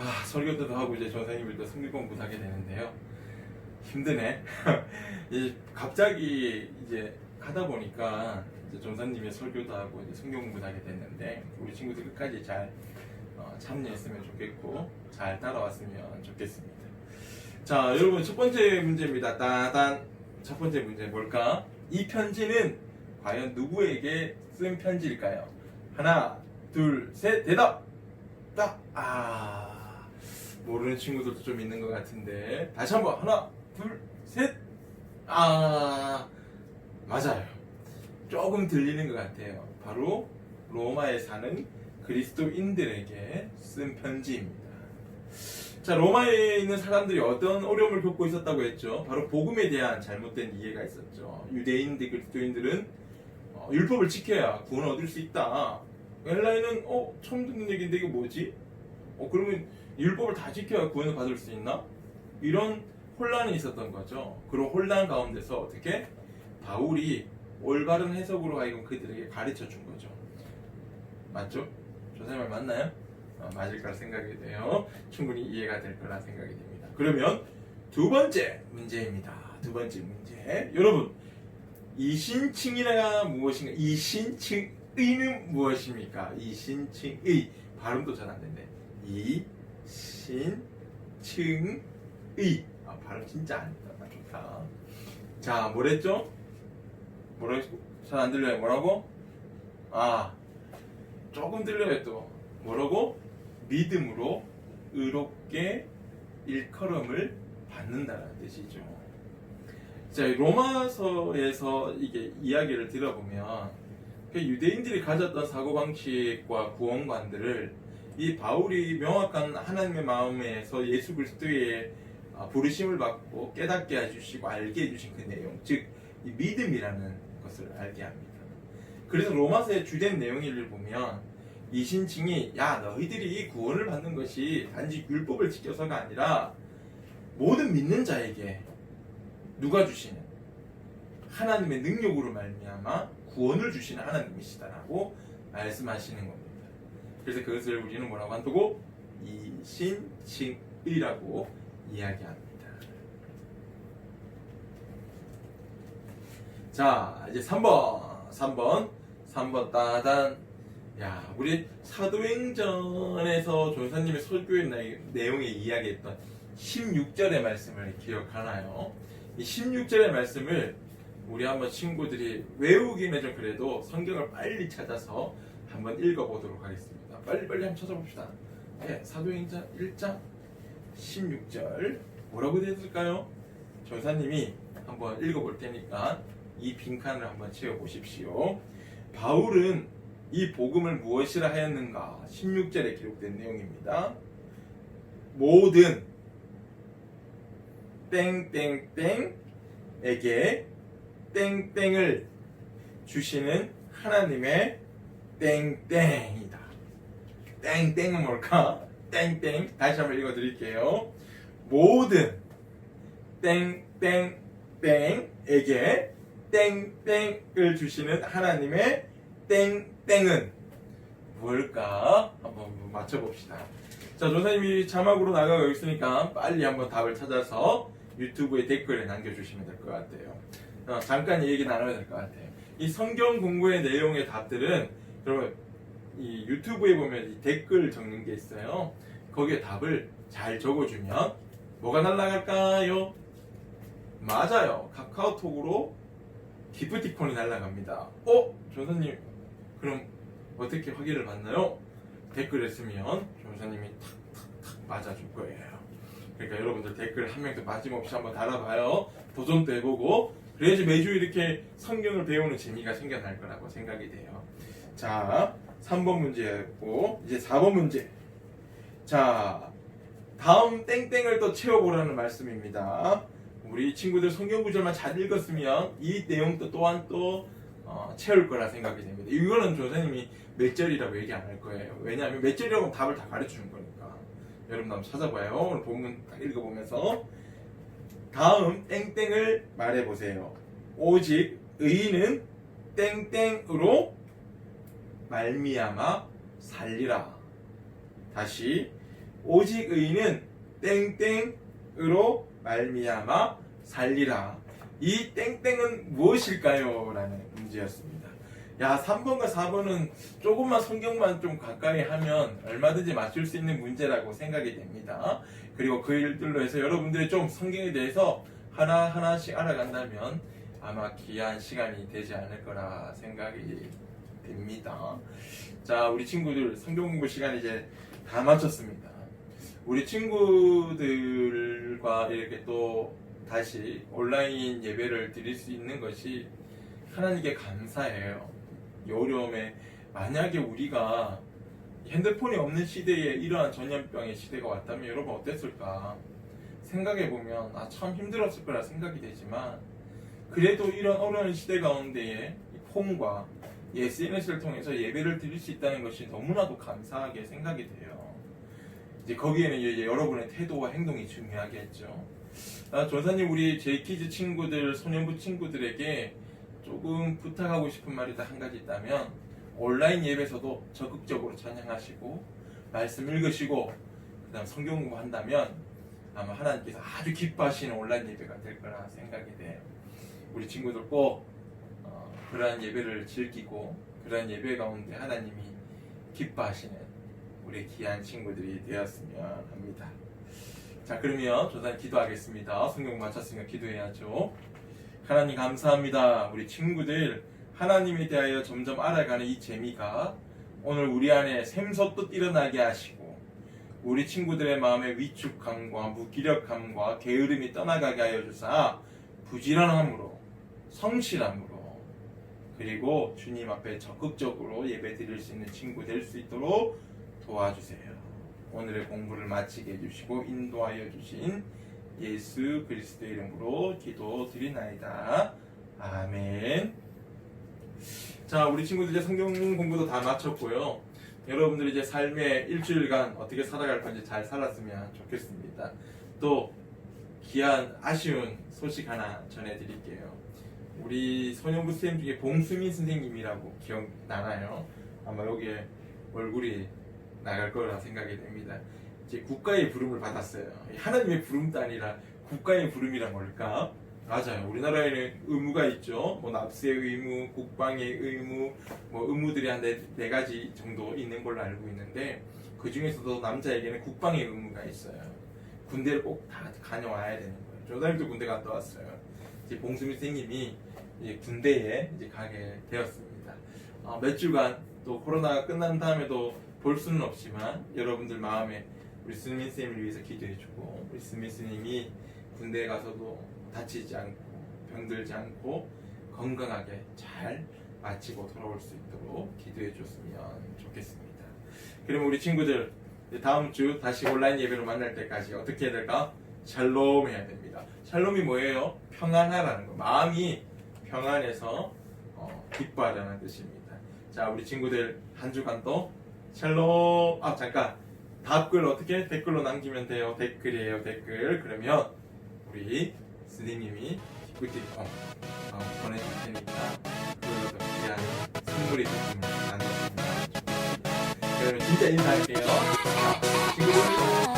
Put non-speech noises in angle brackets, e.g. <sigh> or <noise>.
아, 설교도 하고 이제 전사님들도 성경 공부도 하게 되는데요. 힘드네. <laughs> 이제 갑자기 이제 하다 보니까 이제 전사님의 설교도 하고 이제 성경 공부도 하게 됐는데 우리 친구들 끝까지 잘 어, 참여했으면 좋겠고 잘 따라왔으면 좋겠습니다. 자, 여러분 첫 번째 문제입니다. 따단 첫 번째 문제 뭘까? 이 편지는 과연 누구에게 쓴 편지일까요? 하나, 둘, 셋, 대답! 딱! 아, 모르는 친구들도 좀 있는 것 같은데. 다시 한 번, 하나, 둘, 셋! 아, 맞아요. 조금 들리는 것 같아요. 바로 로마에 사는 그리스도인들에게 쓴 편지입니다. 자, 로마에 있는 사람들이 어떤 어려움을 겪고 있었다고 했죠? 바로 복음에 대한 잘못된 이해가 있었죠. 유대인들, 그리스도인들은 어, 율법을 지켜야 구원을 얻을 수 있다. 헬라인은 어 처음 듣는 얘기인데 이게 뭐지? 어 그러면 율법을 다 지켜야 구원을 받을 수 있나? 이런 혼란이 있었던 거죠. 그런 혼란 가운데서 어떻게 바울이 올바른 해석으로 하여금 그들에게 가르쳐 준 거죠. 맞죠? 말 맞나요? 어, 맞을 거라 생각이 돼요. 충분히 이해가 될 거라 생각이 됩니다. 그러면 두 번째 문제입니다. 두 번째 문제. 여러분, 이신칭이가 무엇인가? 이신칭의는 무엇입니까? 이신칭의 발음도 잘 안 된대. 이 신칭의 아 발음 진짜 안 된다. 좋다. 자, 뭐랬죠? 뭐라 잘 안 들려요. 뭐라고? 아, 조금 들려요 또. 뭐라고? 믿음으로 의롭게 일컬음을 받는다는 뜻이죠. 자, 로마서에서 이게 이야기를 들어보면 그 유대인들이 가졌던 사고방식과 구원관들을 이 바울이 명확한 하나님의 마음에서 예수 그리스도의 아, 부르심을 받고 깨닫게 해주시고 알게 해주신 그 내용, 즉, 이 믿음이라는 것을 알게 합니다. 그래서 로마서의 주된 내용을 보면 이 신칭이 야 너희들이 구원을 받는 것이 단지 율법을 지켜서가 아니라 모든 믿는 자에게 누가 주시는 하나님의 능력으로 말미암아 구원을 주시는 하나님이시다라고 말씀하시는 겁니다. 그래서 그것을 우리는 뭐라고 한다고 이신칭의라고 이야기합니다. 자 이제 3번 3번 3번 따단 야 우리 사도행전에서 조사님의 설교의 내- 내용에 이야기했던 16절의 말씀을 기억하나요? 이 16절의 말씀을 우리 한번 친구들이 외우기는 좀 그래도 성경을 빨리 찾아서 한번 읽어보도록 하겠습니다. 빨리 빨리 한번 찾아봅시다. 네, 사도행전 1장 16절 뭐라고 되어 있을까요? 전사님이 한번 읽어볼 테니까 이 빈칸을 한번 채워보십시오. 바울은 이 복음을 무엇이라 하였는가? 16절에 기록된 내용입니다. 모든 땡땡땡에게 땡땡을 주시는 하나님의 땡땡이다. 땡땡은 뭘까? 땡땡 다시 한번 읽어 드릴게요. 모든 땡땡땡에게 땡땡을 주시는 하나님의 땡땡은 뭘까? 한번 맞춰봅시다. 자, 조사님이 자막으로 나가고 있으니까 빨리 한번 답을 찾아서 유튜브에 댓글에 남겨주시면 될 것 같아요. 어, 잠깐 얘기 나눠야 될 것 같아요. 이 성경 공부의 내용의 답들은 여러분 이 유튜브에 보면 이 댓글 적는 게 있어요. 거기에 답을 잘 적어주면 뭐가 날라갈까요? 맞아요. 카카오톡으로 기프티콘이 날라갑니다. 어? 조사님 그럼 어떻게 확인을 받나요? 댓글에 쓰면 조사님이 탁탁탁 맞아줄 거예요. 그러니까 여러분들 댓글 한 명도 빠짐없이 한번 달아봐요. 도전도 해보고 그래야지 매주 이렇게 성경을 배우는 재미가 생겨날 거라고 생각이 돼요. 자, 3번 문제였고 이제 4번 문제. 자, 다음 땡땡을 또 채워보라는 말씀입니다. 우리 친구들 성경 구절만 잘 읽었으면 이 내용도 또한 또 어, 채울 거라 생각이 됩니다. 이거는 조사님이 몇 절이라고 얘기 안 할 거예요. 왜냐하면 몇 절이라고 답을 다 가르쳐 준 거니까. 여러분 한번 찾아봐요. 오늘 본문 딱 읽어보면서 다음 땡땡을 말해보세요. 오직 의인은 땡땡으로 말미암아 살리라. 다시 오직 의인은 땡땡으로 말미암아 살리라. 이 땡땡은 무엇일까요? 라는 문제였습니다. 야, 3번과 4번은 조금만 성경만 좀 가까이 하면 얼마든지 맞출 수 있는 문제라고 생각이 됩니다. 그리고 그 일들로 해서 여러분들이 좀 성경에 대해서 하나하나씩 알아간다면 아마 귀한 시간이 되지 않을 거라 생각이 됩니다. 자, 우리 친구들 성경 공부 시간 이제 다 마쳤습니다. 우리 친구들과 이렇게 또 다시 온라인 예배를 드릴 수 있는 것이 하나님께 감사해요. 이 어려움에 만약에 우리가 핸드폰이 없는 시대에 이러한 전염병의 시대가 왔다면 여러분 어땠을까? 생각해 보면 아 참 힘들었을 거라 생각이 되지만 그래도 이런 어려운 시대 가운데에 이 SNS를 통해서 예배를 드릴 수 있다는 것이 너무나도 감사하게 생각이 돼요. 이제 거기에는 이제 여러분의 태도와 행동이 중요하겠죠. 아, 전사님 우리 제이키즈 친구들, 소년부 친구들에게 조금 부탁하고 싶은 말이 딱 한 가지 있다면 온라인 예배에서도 적극적으로 찬양하시고 말씀 읽으시고 그다음 성경 공부한다면 아마 하나님께서 아주 기뻐하시는 온라인 예배가 될 거라 생각이 돼요. 우리 친구들 꼭 어, 그러한 예배를 즐기고 그러한 예배 가운데 하나님이 기뻐하시는 우리 귀한 친구들이 되었으면 합니다. 자 그러면 조단 기도하겠습니다. 성경 마쳤으니까 기도해야죠. 하나님 감사합니다. 우리 친구들 하나님에 대하여 점점 알아가는 이 재미가 오늘 우리 안에 샘솟듯 일어나게 하시고 우리 친구들의 마음의 위축함과 무기력함과 게으름이 떠나가게 하여 주사 부지런함으로 성실함으로 그리고 주님 앞에 적극적으로 예배 드릴 수 있는 친구 될 수 있도록 도와주세요. 오늘의 공부를 마치게 해주시고 인도하여 주신 예수 그리스도의 이름으로 기도 드리나이다. 아멘. 자, 우리 친구들 이제 성경 공부도 다 마쳤고요. 여러분들 이제 삶의 일주일간 어떻게 살아갈 건지 잘 살았으면 좋겠습니다. 또 귀한 아쉬운 소식 하나 전해드릴게요. 우리 소년부 쌤 중에 봉수민 선생님이라고 기억나나요? 아마 여기에 얼굴이 나갈 거라 생각이 됩니다. 이제 국가의 부름을 받았어요. 하나님의 부름도 아니라 국가의 부름이란 뭘까? 맞아요. 우리나라에는 의무가 있죠. 뭐 납세 의무, 국방의 의무, 뭐 의무들이 한 네, 네 가지 정도 있는 걸로 알고 있는데 그 중에서도 남자에게는 국방의 의무가 있어요. 군대를 꼭 다 다녀와야 되는 거예요. 조사님도 군대 갔다 왔어요. 이제 봉수미 선생님이 이제 군대에 이제 가게 되었습니다. 어, 몇 주간 또 코로나가 끝난 다음에도 볼 수는 없지만 여러분들 마음에 우리 스민 쌤을 위해서 기도해주고 우리 스민 스님이 군대에 가서도 다치지 않고 병들지 않고 건강하게 잘 마치고 돌아올 수 있도록 기도해 줬으면 좋겠습니다. 그럼 우리 친구들 다음 주 다시 온라인 예배로 만날 때까지 어떻게 해야 될까? 샬롬 해야 됩니다. 샬롬이 뭐예요? 평안하라는 거. 마음이 평안해서 어, 기뻐하라는 뜻입니다. 자, 우리 친구들 한 주간도 샬롬. 아 잠깐 답글 어떻게 댓글로 남기면 돼요? 댓글이에요, 댓글. 그러면 우리 스님님이 기프티콘 어, 보내줄 테니까 그걸로 더 귀한 선물이 조금 나눠주시면 좋겠습니다. 그러면 진짜 인사할게요. 자, 샬롬.